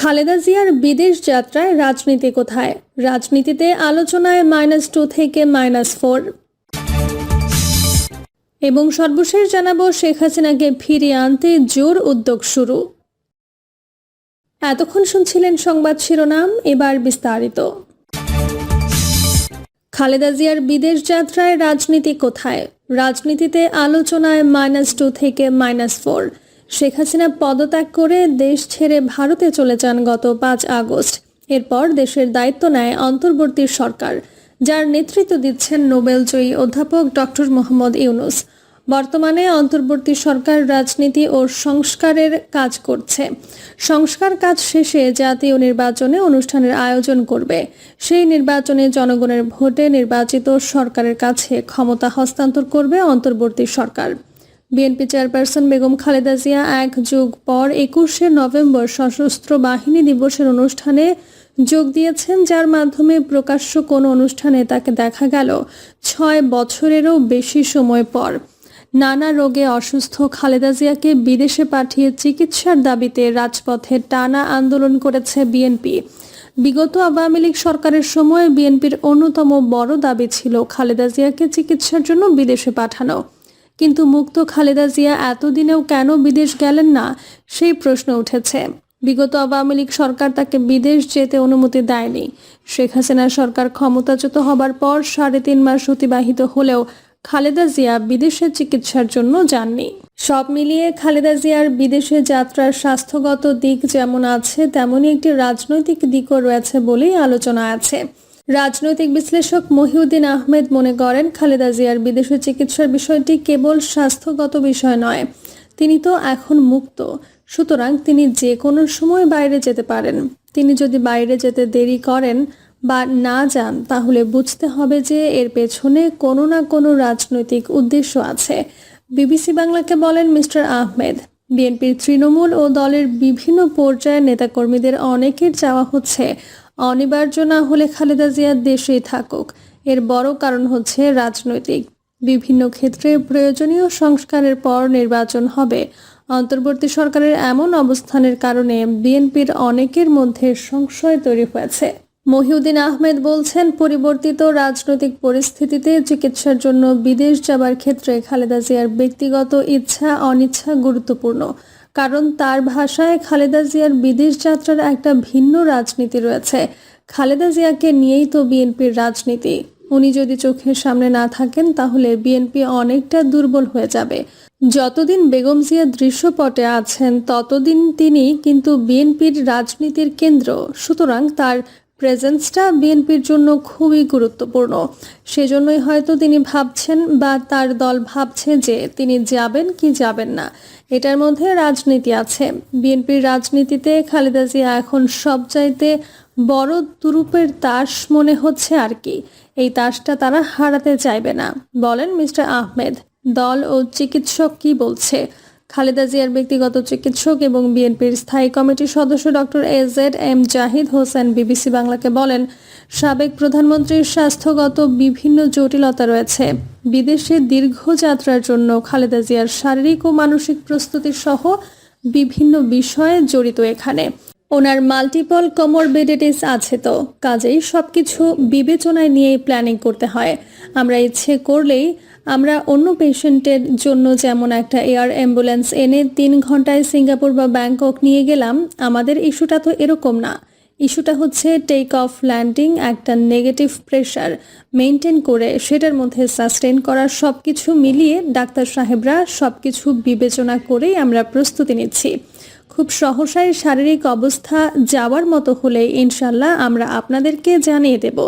খালেদা জিয়ার বিদেশ যাত্রায় রাজনীতি কোথায়? রাজনীতিতে আলোচনায় মাইনাস টু থেকে মাইনাস ফোর এবং সর্বশেষ জানাব, শেখ হাসিনাকে ফিরিয়ে আনতে জোর উদ্যোগ শুরু। এতক্ষণ শুনছিলেন সংবাদ শিরোনাম, এবার বিস্তারিত। খালেদা জিয়ার বিদেশ যাত্রায় রাজনীতি কোথায়? রাজনীতিতে আলোচনায় মাইনাস টু থেকে মাইনাস ফোর শেখ হাসিনা পদত্যাগ করে দেশ ছেড়ে ভারতে চলে যান গত পাঁচ আগস্ট। এরপর দেশের দায়িত্ব নেয় অন্তর্বর্তী সরকার, যার নেতৃত্ব দিচ্ছেন নোবেলজয়ী অধ্যাপক ডক্টর মোহাম্মদ ইউনুস। বর্তমানে অন্তর্বর্তী সরকার রাজনীতি ও সংস্কারের কাজ করছে। সংস্কার কাজ শেষে জাতীয় নির্বাচনে অনুষ্ঠানের আয়োজন করবে। সেই নির্বাচনে জনগণের ভোটে নির্বাচিত সরকারের কাছে ক্ষমতা হস্তান্তর করবে অন্তর্বর্তী সরকার। বিএনপি চেয়ারপারসন বেগম খালেদা জিয়া এক যুগ পর একুশে নভেম্বর সশস্ত্র বাহিনী দিবসের অনুষ্ঠানে যোগ দিয়েছেন, যার মাধ্যমে প্রকাশ্য কোনো অনুষ্ঠানে তাকে দেখা গেল ছয় বছরেরও বেশি সময় পর। নানা রোগে অসুস্থ খালেদা জিয়াকে বিদেশে পাঠিয়ে চিকিৎসার দাবিতে রাজপথে টানা আন্দোলন করেছে বিএনপি। বিগত আওয়ামী লীগ সরকারের সময় বিএনপির অন্যতম বড় দাবি ছিল খালেদা জিয়াকে চিকিৎসার জন্য বিদেশে পাঠানো। কিন্তু মুক্ত খালেদা জিয়া এতদিনেও কেন বিদেশ গেলেন না? সেই প্রশ্ন উঠেছে। বিগত আওয়ামী লীগ সরকার তাকে বিদেশ যেতে অনুমতি দেয়নি। শেখ হাসিনা সরকার ক্ষমতাচ্যুত হবার পর সাড়ে তিন মাস অতিবাহিত হলেও খালেদা জিয়া বিদেশে চিকিৎসার জন্য যাননি। সব মিলিয়ে খালেদা জিয়ার বিদেশে যাত্রার স্বাস্থ্যগত দিক যেমন আছে, তেমনই একটি রাজনৈতিক দিকও রয়েছে বলেই আলোচনা আছে। রাজনৈতিক বিশ্লেষক মহিউদ্দিন আহমেদ মনে করেন খালেদা জিয়ার বিদেশে চিকিৎসার বিষয়টি কেবল স্বাস্থ্যগত বিষয় নয়, তিনি তো এখন মুক্ত। সুতরাং তিনি যে কোনো সময় বাইরে যেতে পারেন। তিনি যদি বাইরে যেতে দেরি করেন বা না যান, তাহলে বুঝতে হবে যে এর পেছনে কোনো না কোনো রাজনৈতিক উদ্দেশ্য আছে। বিবিসি বাংলাকে বলেন মিস্টার আহমেদ, বিএনপির তৃণমূল ও দলের বিভিন্ন পর্যায়ের নেতাকর্মীদের অনেকের চাওয়া হচ্ছে অনিবার্য না হলে খালেদা জিয়া দেশেই থাকুক। এর বড় কারণ হচ্ছে রাজনৈতিক। বিভিন্ন ক্ষেত্রে প্রয়োজনীয় সংস্কারের পর নির্বাচন হবে। অন্তর্বর্তী সরকারের এমন অবস্থানের কারণে বিএনপির অনেকের মধ্যে সংশয় তৈরি হয়েছে। মহিউদ্দিন আহমেদ বলছেন, পরিবর্তিত রাজনৈতিক পরিস্থিতিতে চিকিৎসার জন্য বিদেশ যাবার ক্ষেত্রে খালেদা জিয়ার ব্যক্তিগত ইচ্ছা, অনিচ্ছা গুরুত্বপূর্ণ। কারণ তার ভাষায় খালেদা জিয়ার বিদেশ যাত্রার একটা ভিন্ন রাজনীতি রয়েছে। খালেদা জিয়াকে নিয়েই তো বিএনপির রাজনীতি। উনি যদি চোখের সামনে না থাকেন, তাহলে বিএনপি অনেকটা দুর্বল হয়ে যাবে। যতদিন বেগম জিয়া দৃশ্যপটে আছেন, ততদিন তিনি কিন্তু বিএনপির রাজনীতির কেন্দ্র। সুতরাং তার প্রেজেন্সটা বিএনপির জন্য খুবই গুরুত্বপূর্ণ। সেজন্যই হয়তো তিনি ভাবছেন বা তার দল ভাবছে যে তিনি যাবেন কি যাবেন না। এটার মধ্যে রাজনীতি আছে। বিএনপির রাজনীতিতে খালেদা জিয়া এখন সবচাইতে বড় তুরুপের তাস মনে হচ্ছে আর কি। এই তাসটা তারা হারাতে চাইবে না। বলেন মিস্টার আহমেদ, দল ও চিকিৎসক কি বলছে? খালেদা জিয়ার ব্যক্তিগত চিকিৎসক এবং বিএনপির স্থায়ী কমিটির সদস্য doctor A Z M Zahid Hossain BBC বাংলাকে বলেন, সাবেক প্রধানমন্ত্রীর স্বাস্থ্যগত বিভিন্ন জটিলতা রয়েছে। বিদেশে দীর্ঘ যাত্রার জন্য খালেদা জিয়ার শারীরিক ও মানসিক প্রস্তুতি সহ বিভিন্ন বিষয়ে জড়িত এখানে। ওনার মাল্টিপল কমরবিডিটিস আছে তো, কাজেই সবকিছু বিবেচনায় নিয়েই প্ল্যানিং করতে হয়। আমরা ইচ্ছে করলেই আমরা অন্য পেশেন্টের জন্য যেমন একটা এয়ার অ্যাম্বুলেন্স এনে তিন ঘন্টায় সিঙ্গাপুর বা ব্যাংকক নিয়ে গেলাম, আমাদের ইস্যুটা তো এরকম না। ইস্যুটা হচ্ছে টেক অফ ল্যান্ডিং একটা নেগেটিভ প্রেশার মেনটেন করে সেটার মধ্যে সাস্টেন করার সব কিছু মিলিয়ে ডাক্তার সাহেবরা সব কিছু বিবেচনা করেই আমরা প্রস্তুতি নিচ্ছি। খুব সহসায় শারীরিক অবস্থা যাওয়ার মতো হলে ইনশাল্লাহ আমরা আপনাদেরকে জানিয়ে দেব,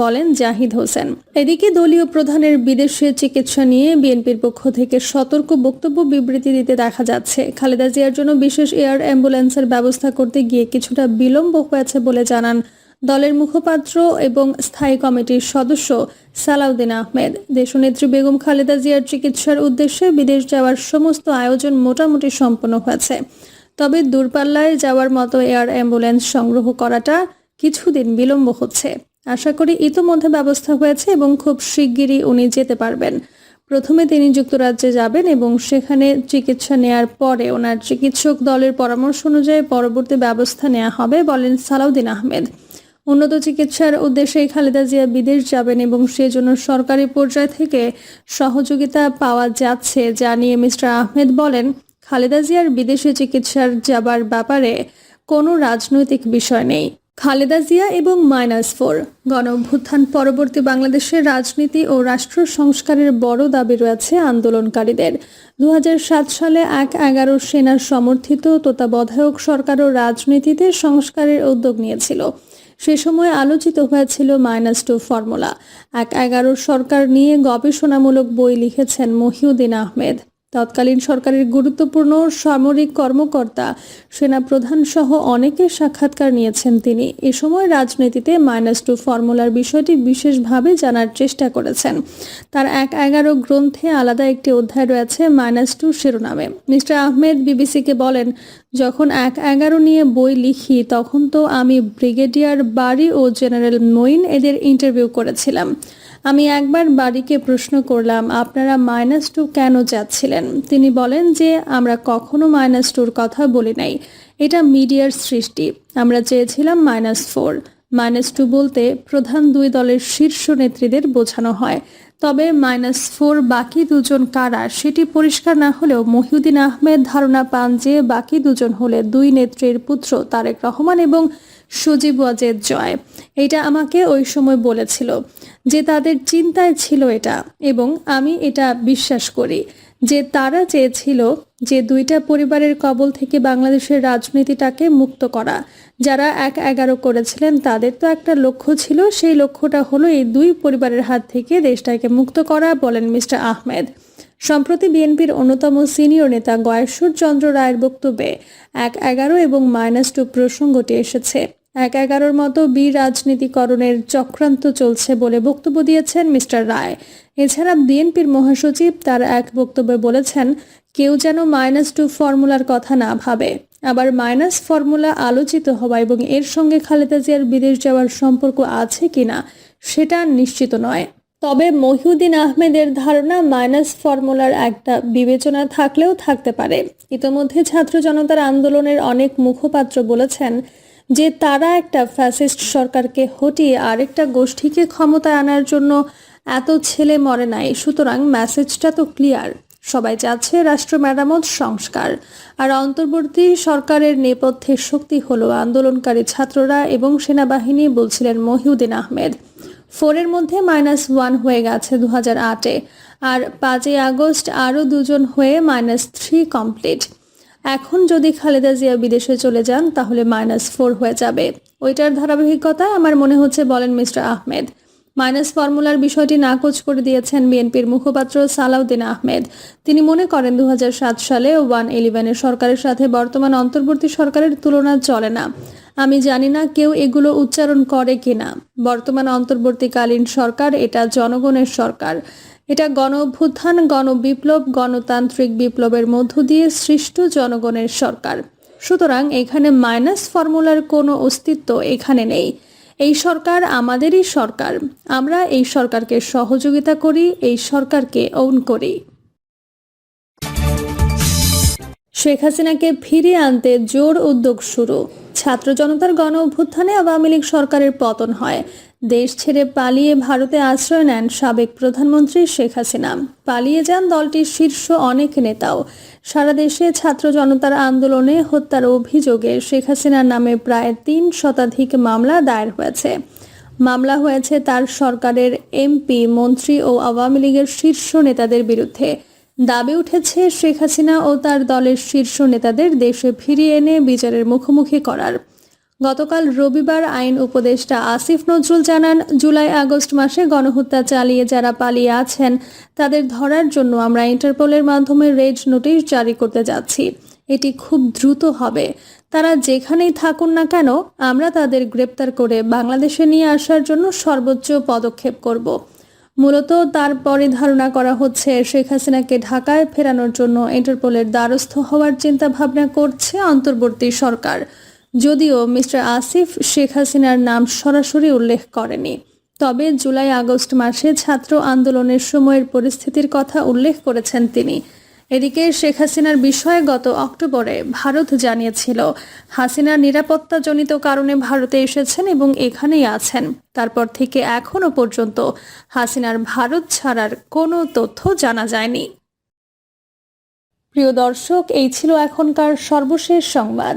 বলেন জাহিদ হোসেন। এদিকে দলীয় প্রধানের বিদেশে চিকিৎসা নিয়ে বিএনপির পক্ষ থেকে সতর্ক বক্তব্য বিবৃতি দিতে দেখা যাচ্ছে। খালেদা জিয়ার জন্য বিশেষ এয়ার অ্যাম্বুলেন্সের ব্যবস্থা করতে গিয়ে কিছুটা বিলম্ব হয়েছে বলে জানান দলের মুখপাত্র এবং স্থায়ী কমিটির সদস্য সালাউদ্দিন আহমেদ। দেশনেত্রী বেগম খালেদা জিয়ার চিকিৎসার উদ্দেশ্যে বিদেশ যাওয়ার সমস্ত আয়োজন মোটামুটি সম্পন্ন হয়েছে। তবে দূরপাল্লায় যাওয়ার মতো এয়ার অ্যাম্বুলেন্স সংগ্রহ করাটা কিছুদিন বিলম্ব হচ্ছে। আশা করি ইতোমধ্যে ব্যবস্থা হয়েছে এবং খুব শিগগিরই উনি যেতে পারবেন। প্রথমে তিনি যুক্তরাজ্যে যাবেন এবং সেখানে চিকিৎসা নেয়ার পরে ওনার চিকিৎসক দলের পরামর্শ অনুযায়ী পরবর্তী ব্যবস্থা নেওয়া হবে বলেন সালাউদ্দিন আহমেদ। উন্নত চিকিৎসার উদ্দেশ্যে খালেদা জিয়া বিদেশ যাবেন এবং সেজন্য সরকারি পর্যায় থেকে সহযোগিতা পাওয়া যাচ্ছে, যা নিয়ে মিস্টার আহমেদ বলেন খালেদা জিয়ার বিদেশে চিকিৎসার যাবার ব্যাপারে কোনো রাজনৈতিক বিষয় নেই। খালেদা জিয়া এবং মাইনাস ফোর গণ অভ্যুত্থান পরবর্তী বাংলাদেশের রাজনীতি ও রাষ্ট্র সংস্কারের বড় দাবি রয়েছে আন্দোলনকারীদের। দু হাজার সাত সালে এক এগারো সেনার সমর্থিত তত্ত্বাবধায়ক সরকারও রাজনীতিতে সংস্কারের উদ্যোগ নিয়েছিল। সে সময় আলোচিত হয়েছিল মাইনাস টু ফর্মুলা। এক এগারো সরকার নিয়ে গবেষণামূলক বই লিখেছেন মহিউদ্দিন আহমেদ। তৎকালীন সরকারের গুরুত্বপূর্ণ সামরিক কর্মকর্তা সেনাপ্রধান সহ অনেকের সাক্ষাৎকার নিয়েছেন তিনি। এ সময় রাজনীতিতে মাইনাস টু ফর্মুলার বিষয়টি বিশেষভাবে জানার চেষ্টা করেছেন। তার এক এগারো গ্রন্থে আলাদা একটি অধ্যায় রয়েছে মাইনাস টু শিরোনামে। মিস্টার আহমেদ বিবিসিকে বলেন, যখন এক এগারো নিয়ে বই লিখি, তখন তো আমি ব্রিগেডিয়ার বাড়ি ও জেনারেল মইন এদের ইন্টারভিউ করেছিলাম। আমি একবার বাড়িকে প্রশ্ন করলাম, আপনারা মাইনাস টু কেন যাচ্ছিলেন? তিনি বলেন যে, আমরা কখনো মাইনাস টুর কথা বলি নাই। এটা মিডিয়ার সৃষ্টি। আমরা চেয়েছিলাম মাইনাস ফোর মাইনাস টু বলতে প্রধান দুই দলের শীর্ষ নেত্রীদের বোঝানো হয়। তবে মাইনাস ফোর বাকি দুজন কারা, সেটি পরিষ্কার না হলেও মহিউদ্দিন আহমেদ ধারণা পান যে, বাকি দুজন হলে দুই নেত্রীর পুত্র তারেক রহমান এবং সজীব ওয়াজেদ জয়। এটা আমাকে ওই সময় বলেছিল যে তাদের চিন্তায় ছিল এটা এবং আমি এটা বিশ্বাস করি যে তারা চেয়েছিল যে দুইটা পরিবারের কবল থেকে বাংলাদেশের রাজনীতিটাকে মুক্ত করা। যারা এক এগারো করেছিলেন তাদের তো একটা লক্ষ্য ছিল, সেই লক্ষ্যটা হলো এই দুই পরিবারের হাত থেকে দেশটাকে মুক্ত করা বলেন মিস্টার আহমেদ। সম্প্রতি বিএনপির অন্যতম সিনিয়র নেতা গয়েশ্বর চন্দ্র রায়ের বক্তব্যে এক এগারো এবং মাইনাস টু প্রসঙ্গটি এসেছে। এক এগারোর মতো বি রাজনীতিকরণের চক্রান্ত চলছে বলে বক্তব্য দিয়েছেন মিস্টার রায়। এছাড়া বিএনপির মহাসচিব তার এক বক্তব্যে বলেছেন, কেউ যেন মাইনাস টু ফর্মুলার কথা না ভাবে। আবার মাইনাস ফর্মুলা আলোচিত হওয়া এবং এর সঙ্গে খালেদা জিয়ার বিদেশ যাওয়ার সম্পর্ক আছে কিনা, সেটা নিশ্চিত নয়। তবে মহিউদ্দিন আহমেদের ধারণা, মাইনাস ফর্মুলার একটা বিবেচনা থাকলেও থাকতে পারে। ইতোমধ্যে ছাত্র জনতার আন্দোলনের অনেক মুখপাত্র বলেছেন যে তারা একটা ফ্যাসিস্ট সরকারকে হটিয়ে আরেকটা গোষ্ঠীকে ক্ষমতায় আনার জন্য এত ছেলে মরে নাই। সুতরাং মেসেজটা তো ক্লিয়ার সবাই চাচ্ছে রাষ্ট্র মেরামত, সংস্কার। আর অন্তর্বর্তী সরকারের নেপথ্যে শক্তি হলো আন্দোলনকারী ছাত্ররা এবং সেনাবাহিনী, বলছিলেন মহিউদ্দিন আহমেদ। ফোরের মধ্যে মাইনাস ওয়ান হয়ে গেছে দু হাজার আটে। আর পাঁচই আগস্ট আরও দুজন হয়ে মাইনাস থ্রি কমপ্লিট এখন যদি খালেদা জিয়া বিদেশে চলে যান, তাহলে মাইনাস ফোর হয়ে যাবে। ওইটার ধারাবাহিকতায় আমার মনে হচ্ছে বলেন মিস্টার আহমেদ। মাইনাস ফর্মুলার বিষয়টি নাকচ করে দিয়েছেন বিএনপির মুখপাত্র সালাউদ্দিন আহমেদ। তিনি মনে করেন দু হাজার সাত সালে ওয়ান ইলেভেনের সরকারের সাথে বর্তমান অন্তর্বর্তী সরকারের তুলনা চলে না। আমি জানি না কেউ এগুলো উচ্চারণ করে কিনা। বর্তমান অন্তর্বর্তীকালীন সরকার এটা জনগণের সরকার। এটা গণ অভ্যুত্থান গণবিপ্লব, গণতান্ত্রিক বিপ্লবের মধ্য দিয়ে সৃষ্ট জনগণের সরকার। সুতরাং এখানে মাইনাস ফর্মুলার কোনো অস্তিত্ব এখানে নেই। এই সরকার আমাদেরই সরকার। আমরা এই সরকারকে সহযোগিতা করি, এই সরকারকে ওন করি। শেখ হাসিনাকে ফিরিয়ে আনতে জোর উদ্যোগ শুরু। ছাত্র জনতার গণ অভ্যুত্থানে আওয়ামী লীগ সরকারের পতন হয়। দেশ ছেড়ে পালিয়ে ভারতে আশ্রয় নেন সাবেক প্রধানমন্ত্রী শেখ হাসিনা। পালিয়ে যান দলটির শীর্ষ অনেক নেতাও। সারা দেশে ছাত্র জনতার আন্দোলনে হত্যার অভিযোগে শেখ হাসিনার নামে প্রায় তিন শতাধিক মামলা দায়ের হয়েছে। মামলা হয়েছে তার সরকারের এমপি, মন্ত্রী ও আওয়ামী লীগের শীর্ষ নেতাদের বিরুদ্ধে। দাবি উঠেছে শেখ হাসিনা ও তার দলের শীর্ষ নেতাদের দেশে ফিরিয়ে এনে বিচারের মুখোমুখি করার। গতকাল রবিবার আইন উপদেষ্টা আসিফ নজরুল জানান, জুলাই আগস্ট মাসে গণহত্যা চালিয়ে যারা পালিয়ে আছেন, তাদের ধরার জন্য আমরা ইন্টারপোলের মাধ্যমে রেড নোটিশ জারি করতে যাচ্ছি। এটি খুব দ্রুত হবে। তারা যেখানেই থাকুন না কেন, আমরা তাদের গ্রেপ্তার করে বাংলাদেশে নিয়ে আসার জন্য সর্বোচ্চ পদক্ষেপ করব। মূলত তারপরে ধারণা করা হচ্ছে, শেখ হাসিনাকে ঢাকায় ফেরানোর জন্য ইন্টারপোলের দ্বারস্থ হওয়ার চিন্তা ভাবনা করছে অন্তর্বর্তী সরকার। যদিও মিস্টার আসিফ শেখ হাসিনার নাম সরাসরি উল্লেখ করেনি। তবে জুলাই আগস্ট মাসে ছাত্র আন্দোলনের সময়ের পরিস্থিতির কথা উল্লেখ করেছেন তিনি। এদিকে শেখ হাসিনার বিষয়ে গত অক্টোবরে ভারত জানিয়েছিল হাসিনা নিরাপত্তাজনিত কারণে ভারতে এসেছেন এবং এখানেই আছেন। তারপর থেকে এখনও পর্যন্ত হাসিনার ভারত ছাড়ার কোনো তথ্য জানা যায়নি। প্রিয় দর্শক, এই ছিল এখনকার সর্বশেষ সংবাদ।